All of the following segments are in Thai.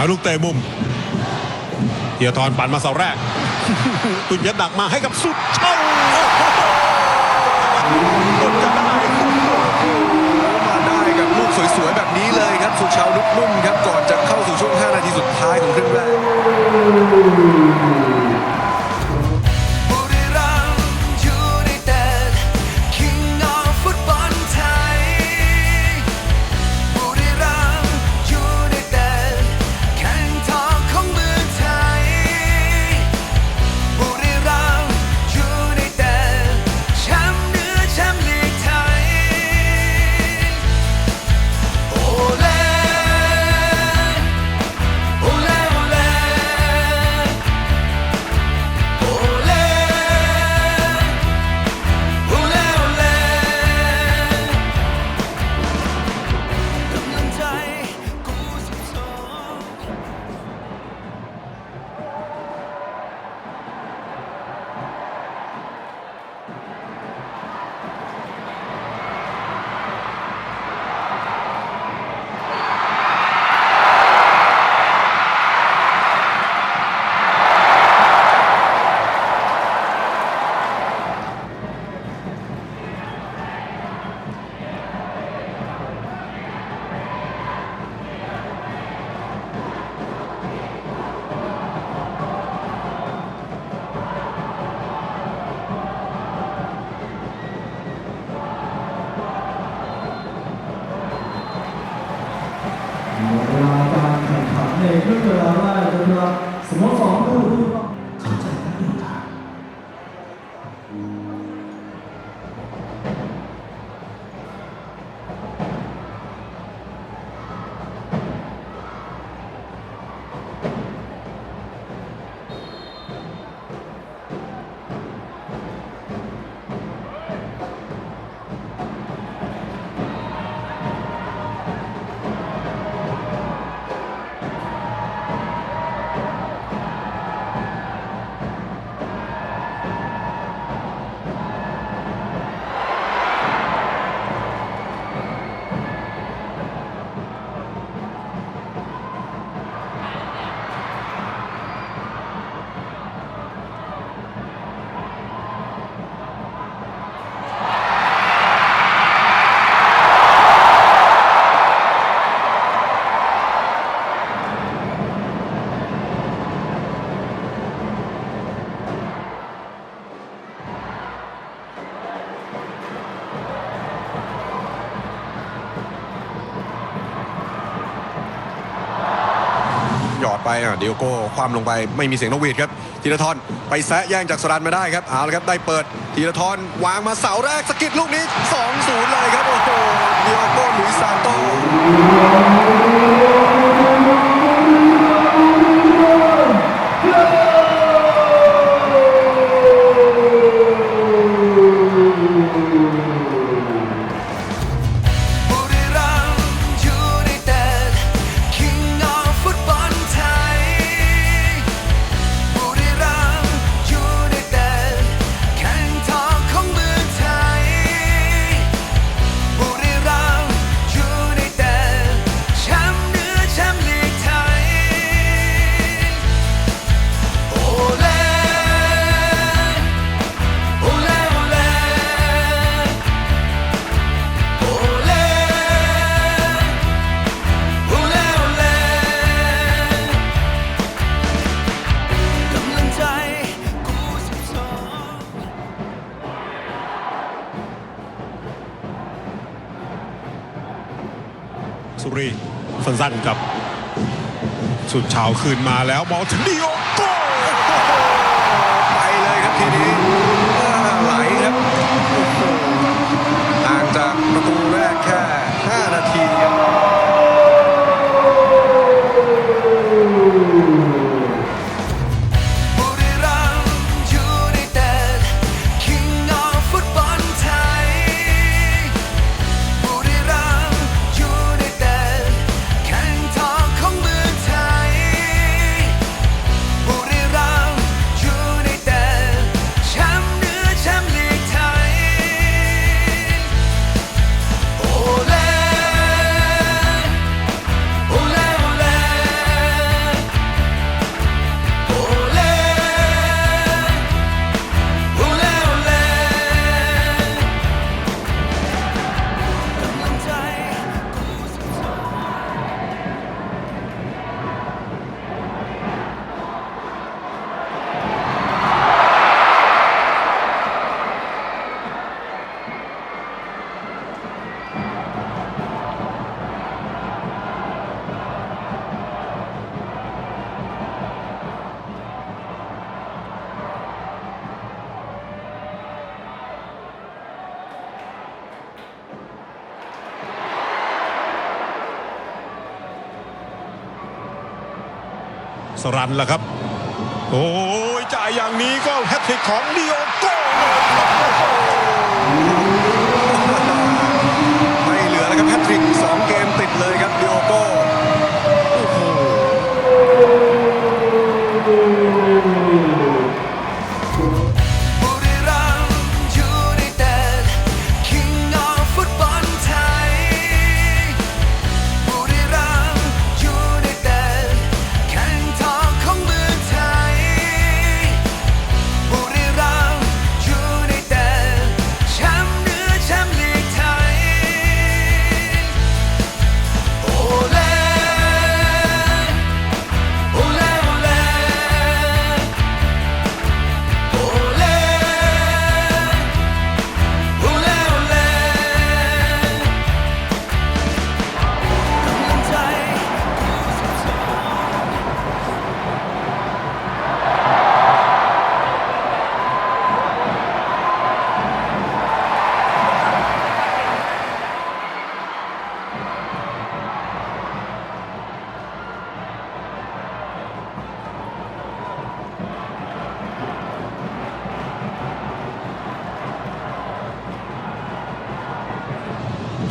าลูกเตะมุมเทียทอนปั่นมาเสาแรก ตุนยัดดักมาให้กับสุดช่องโอ้โหตุนจะได้มาได้กับลูกสวยๆแบบนี้เลยครับ สุชาวลุกนุ่มครับ ก่อนจะเข้าสู่ช่วง 5 นาทีสุดท้ายของครึ่งแรก หมดเวลาการแข่งขันในครึ่งเวลาแรกนะครับสมมติ ไปอะเดียวโก้ความลงไปไม่มีเสียงนกหวีดครับธีรทรไปแซะแย่งจากสรันมาได้ครับเอาละครับได้เปิดธีรทรวางมาเสาแรกสกิดลูกนี้2-0เลยครับโอ้โหเดียวโก้หลุยส์ซานโต สั้นๆกับ สุดเฉาคืนมาแล้วมองถึงดีโอโก้ไปเลยครับทีนี้ สรันล่ะครับ โอ้ยจ่ายอย่างนี้ก็แฮตทริกของดิโอโก้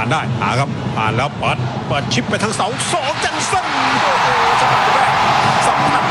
ผ่านได้หาครับผ่านแล้วเปิดเปิดชิปไปทั้งเสาสองจันสันโอ้โหสัมผัสแรกสัมผัส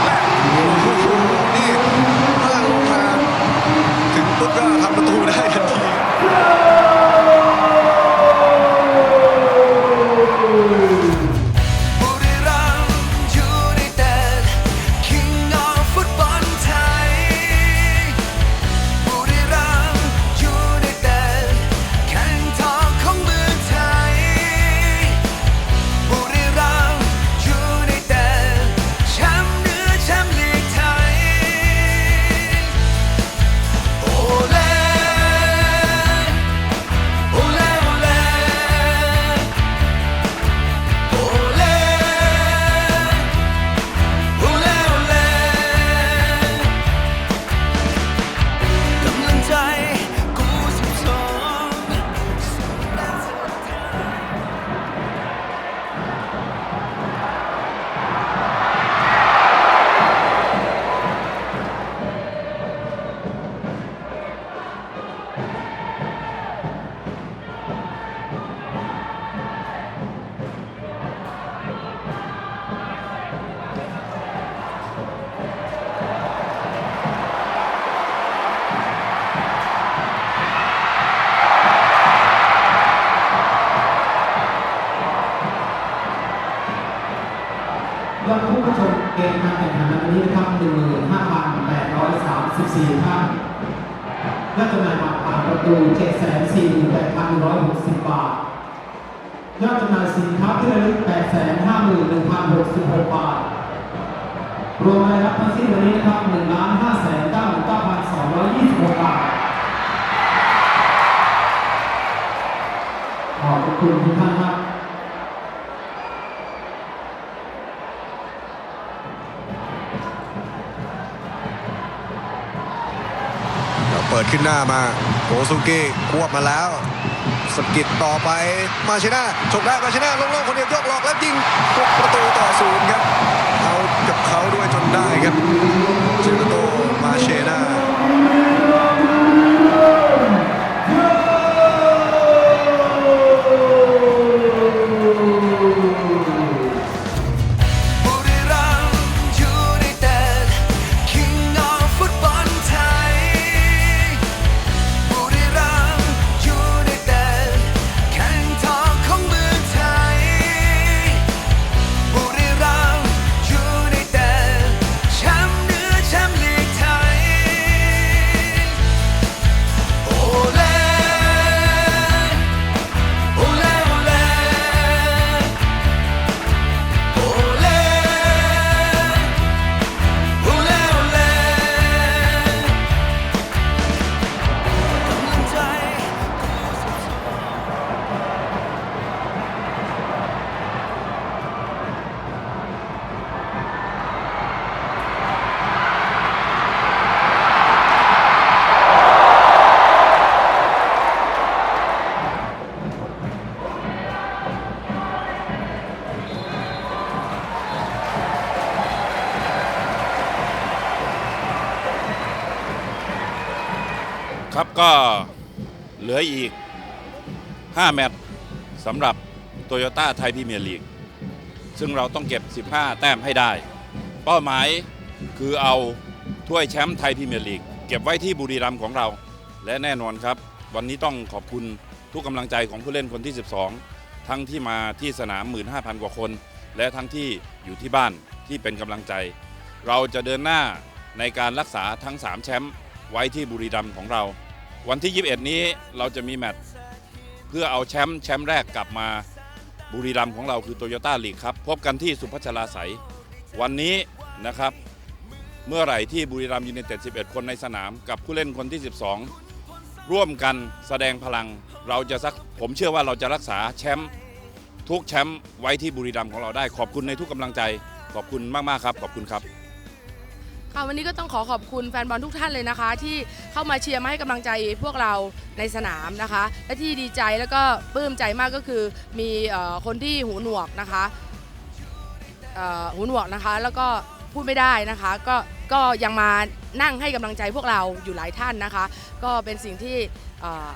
ผู้ชมเกมการแข่งขันในวันนี้นะครับ15,834ท่านยอดจำหน่ายบัตรผ่านประตู 748,160 บาทยอดจำหน่ายสินค้าที่ระลึก851,066 บาท รวมรายรับทั้งสิ้นวันนี้นะครับ1,599,226 บาท ขอบคุณทุกท่านครับ ปิดขึ้นหน้ามาโอซุกิควบมาแล้วสกิดต่อไปมาเชน่าชกได้มาเชน่าลงๆคนเดียวยกหลอกแล้วยิงกประตูต่อศูนย์ครับเอากับเขาด้วยจนได้ครับ ครับก็เหลืออีก 5 แมตช์สำหรับโตโยต้าไทยพรีเมียร์ลีกซึ่งเราต้องเก็บ 15 แต้มให้ได้ เป้าหมายคือเอาถ้วยแชมป์ไทยพรีเมียร์ลีกเก็บไว้ที่บุรีรัมย์ของเรา และแน่นอนครับ วันนี้ต้องขอบคุณทุกกำลังใจของผู้เล่นคนที่ 12 ทั้งที่มาที่สนาม 15,000 กว่าคน และทั้งที่อยู่ที่บ้านที่เป็นกำลังใจ เราจะเดินหน้าในการรักษาทั้ง 3 แชมป์ไว้ที่บุรีรัมย์ของเรา วันที่ 21 นี้เราจะมีแมตช์เพื่อเอาแชมป์แชมป์แรกกลับมาบุรีรัมย์ของเราคือโตโยต้าลีกครับ พบกันที่สุพัชราไสยวันนี้นะครับ เมื่อไหร่ที่บุรีรัมย์ยูไนเต็ด 11 คนในสนามกับผู้เล่นคนที่ 12 ร่วมกันแสดงพลังเราจะสักผมเชื่อว่าเราจะรักษาแชมป์ทุกแชมป์ไว้ที่บุรีรัมย์ของเราได้ขอบคุณในทุกกำลังใจ ขอบคุณมาก ๆ ครับ ขอบคุณครับ ค่ะวันนี้ก็ต้องขอขอบคุณแฟนบอลทุกท่านเลยนะคะ ที่เข้ามาเชียร์มาให้กำลังใจพวกเราในสนามนะคะ และที่ดีใจแล้วก็ปลื้มใจมากก็คือมีเอ่อคนที่หูหนวกนะคะเอ่อหูหนวกนะคะ แล้วก็พูดไม่ได้นะคะ ก็ก็ยังมานั่งให้กำลังใจพวกเราอยู่หลายท่านนะคะ ก็เป็นสิ่งที่เอ่อ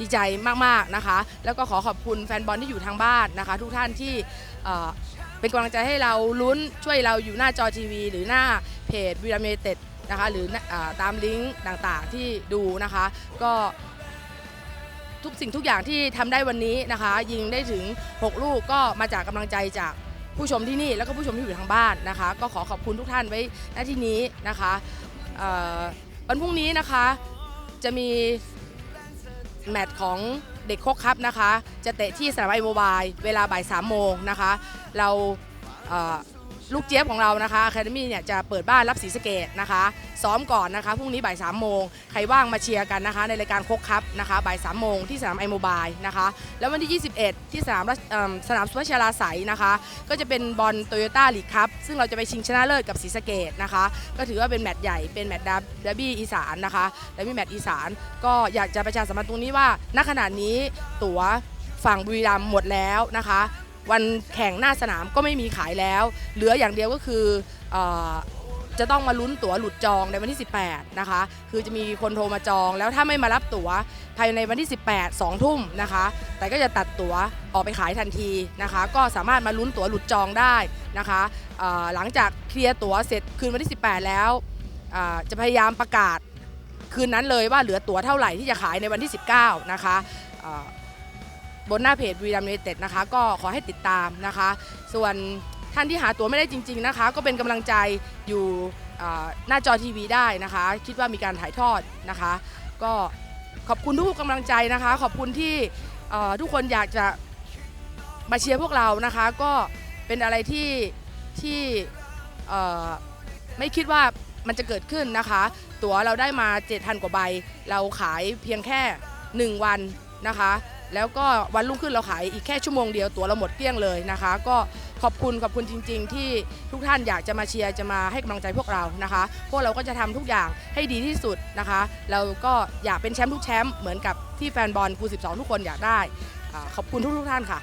ดีใจมาก ๆ นะคะ แล้วก็ขอขอบคุณแฟนบอลที่อยู่ทางบ้านนะคะ ทุกท่านที่เอ่อ เป็นกำลังใจให้เราลุ้นช่วยเราอยู่หน้าจอทีวี หรือหน้าเพจวีรเมเต็ดนะคะหรืออาตามลิงก์ต่างๆที่ดูนะคะ ก็ทุกสิ่งทุกอย่างที่ทำได้วันนี้นะคะ ยิงได้ถึง 6 ลูกก็มาจากกำลังใจจากผู้ชมที่นี่แล้วก็ผู้ชมที่อยู่ทางบ้านนะคะ ก็ขอขอบคุณทุกท่านไว้ณที่นี้นะคะเอ่อวันพรุ่งนี้นะคะจะมีแมตช์ของ เด็กโคกครับนะคะ จะเตะที่สนามไอโมบายเวลาบ่าย3โมงนะคะ เรา ลูกเจี๊ยบของเรานะคะอะคาเดมี่เนี่ยจะเปิดบ้านรับศรีสะเกดนะคะ ซ้อมก่อนนะคะพรุ่งนี้บ่าย3โมงใครว่างมาเชียร์กันนะคะ ในรายการโคกครับนะคะบ่าย3โมงที่สนามไอโมบายนะคะ แล้ววันที่ 21 ที่สนามรัชเอิ่มสนามสุพัชราไสยนะคะ ก็จะเป็นบอลโตโยต้าลีกครับซึ่งเราจะไปชิงชนะเลิศกับศรีสะเกดนะคะ ก็ถือว่าเป็นแมตช์ใหญ่เป็นแมตช์ดับเดบี้อีสานนะคะเดบี้แมตช์อีสานก็อยากจะประชาสัมพันธ์ตรงนี้ว่าณขณะนี้ตั๋วฝั่งบุรีรัมย์หมดแล้วนะคะ วันแข่งหน้าสนามก็ไม่มีขายแล้ว เหลืออย่างเดียวก็คืออจะต้องมาลุ้นตั๋วหลุดจองในวันที่ 18 นะคะ คือจะมีคนโทรมาจอง แล้วถ้าไม่มารับตั๋วภายในวันที่ 18 2 ทุ่มนะคะ แต่ก็จะตัดตั๋วออกไปขายทันทีนะคะ ก็สามารถมาลุ้นตั๋วหลุดจองได้นะคะหลังจากเคลียร์ตั๋วเสร็จคืนวันที่ 18 แล้วจะพยายามประกาศคืนนั้นเลยว่าเหลือตั๋วเท่าไหร่ที่จะขายในวันที่ 19 นะคะ บนหน้าเพจวีรัม u เต็ดนะคะ ก็ขอให้ติดตามนะคะ ส่วนท่านที่หาตั๋วไม่ได้จริง ๆนะคะ ก็เป็นกำลังใจอยู่หน้าจอทีวีได้นะคะ คิดว่ามีการถ่ายทอดนะคะ ก็ขอบคุณทุกกำลังใจนะคะ ขอบคุณที่ทุกคนอยากจะมาเชียร์พวกเรานะคะ ก็เป็นอะไรที่ที่ไม่คิดว่ามันจะเกิดขึ้นนะคะ ตั๋วเราได้มา 7,000 กว่าใบ เราขายเพียงแค่ 1 วันนะคะ แล้วก็วันรุ่งขึ้นเราขายอีกแค่ชั่วโมงเดียวตั๋วเราหมดเกลี้ยงเลยนะคะ ก็ขอบคุณขอบคุณจริง ๆ ที่ทุกท่านอยากจะมาเชียร์จะมาให้กำลังใจพวกเรานะคะ พวกเราก็จะทำทุกอย่างให้ดีที่สุดนะคะ เราก็อยากเป็นแชมป์ทุกแชมป์เหมือนกับที่แฟนบอลครู12 ทุกคนอยากได้อขอบคุณทุกๆท่านค่ะ